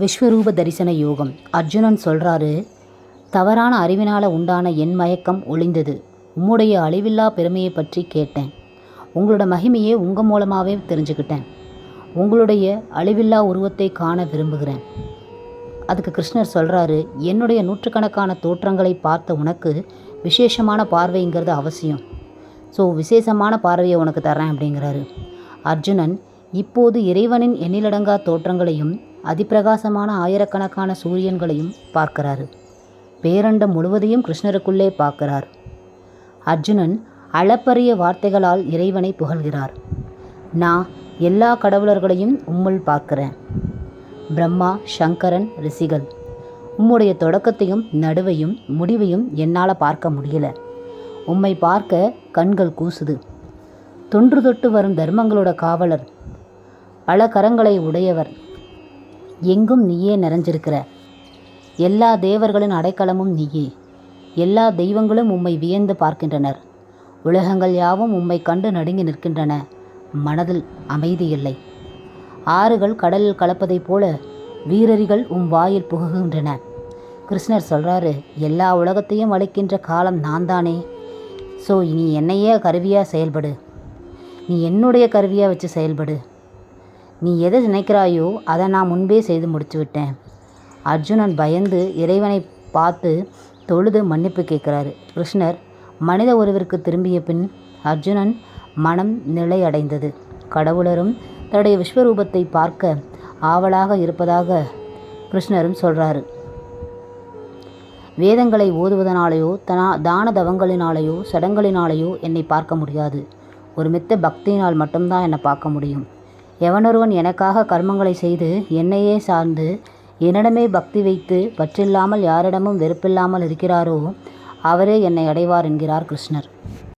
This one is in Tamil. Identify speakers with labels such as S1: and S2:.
S1: விஸ்வரூப தரிசன யோகம். அர்ஜுனன் சொல்கிறாரு தவறான அறிவினால் உண்டான என் மயக்கம் ஒளிந்தது உம்முடைய அழிவில்லா பெருமையை பற்றி கேட்டேன். உங்களோட மகிமையை உங்கள் மூலமாகவே தெரிஞ்சுக்கிட்டேன். உங்களுடைய அழிவில்லா உருவத்தை காண விரும்புகிறேன். அதுக்கு கிருஷ்ணர் சொல்கிறாரு என்னுடைய நூற்றுக்கணக்கான தோற்றங்களை பார்த்த உனக்கு விசேஷமான பார்வைங்கிறது அவசியம். ஸோ விசேஷமான பார்வையை உனக்கு தரேன் அப்படிங்கிறாரு. அர்ஜுனன் இப்போது இறைவனின் எண்ணிலடங்கா தோற்றங்களையும் அதிப்பிரகாசமான ஆயிரக்கணக்கான சூரியன்களையும் பார்க்கிறாரு. பேரண்டம் முழுவதையும் கிருஷ்ணருக்குள்ளே பார்க்கிறார். அர்ஜுனன் அளப்பரிய வார்த்தைகளால் இறைவனை புகழ்கிறார். நான் எல்லா கடவுளர்களையும் உம்முள் பார்க்கிறேன். பிரம்மா சங்கரன் ரிஷிகள். உம்முடைய தொடக்கத்தையும் நடுவையும் முடிவையும் என்னால் பார்க்க முடியல. உம்மை பார்க்க கண்கள் கூசுது. தொன்று தொட்டு வரும் தர்மங்களோட காவலர். பல கரங்களை உடையவர். எங்கும் நீயே நிறைஞ்சிருக்கிற. எல்லா தேவர்களின் அடைக்கலமும் நீயே. எல்லா தெய்வங்களும் உம்மை வியந்து பார்க்கின்றனர். உலகங்கள் யாவும் உம்மை கண்டு நடுங்கி நிற்கின்றன. மனதில் அமைதி இல்லை. ஆறுகள் கடலில் கலப்பதைப் போல வீரரிகள் உம் வாயில் புகுகின்றன. கிருஷ்ணர் சொல்கிறாரு எல்லா உலகத்தையும் அழிக்கின்ற காலம் நான் தானே ஸோ நீ என்னையே கருவியாக செயல்படு. நீ என்னுடைய கருவியாக வச்சு செயல்படு. நீ எதை நினைக்கிறாயோ அதை நான் முன்பே செய்து முடிச்சு விட்டேன் அர்ஜுனன் பயந்து இறைவனை பார்த்து தொழுது மன்னிப்பு கேட்குறாரு. கிருஷ்ணர் மனித உறவிற்கு திரும்பிய பின் அர்ஜுனன் மனம் நிலையடைந்தது. கடவுளரும் தன்னுடைய விஸ்வரூபத்தை பார்க்க ஆவலாக இருப்பதாக கிருஷ்ணரும் சொல்கிறாரு வேதங்களை ஓதுவதனாலேயோ தனா தான தவங்களினாலேயோ சடங்களினாலேயோ என்னை பார்க்க முடியாது. ஒரு மித்த பக்தியினால் மட்டும்தான் என்னை பார்க்க முடியும். எவனொருவன் எனக்காக கர்மங்களை செய்து என்னையே சார்ந்து என்னிடமே பக்தி வைத்து பற்றில்லாமல் யாரிடமும் வெறுப்பில்லாமல் இருக்கிறாரோ அவரே என்னை அடைவார் என்கிறார் கிருஷ்ணர்.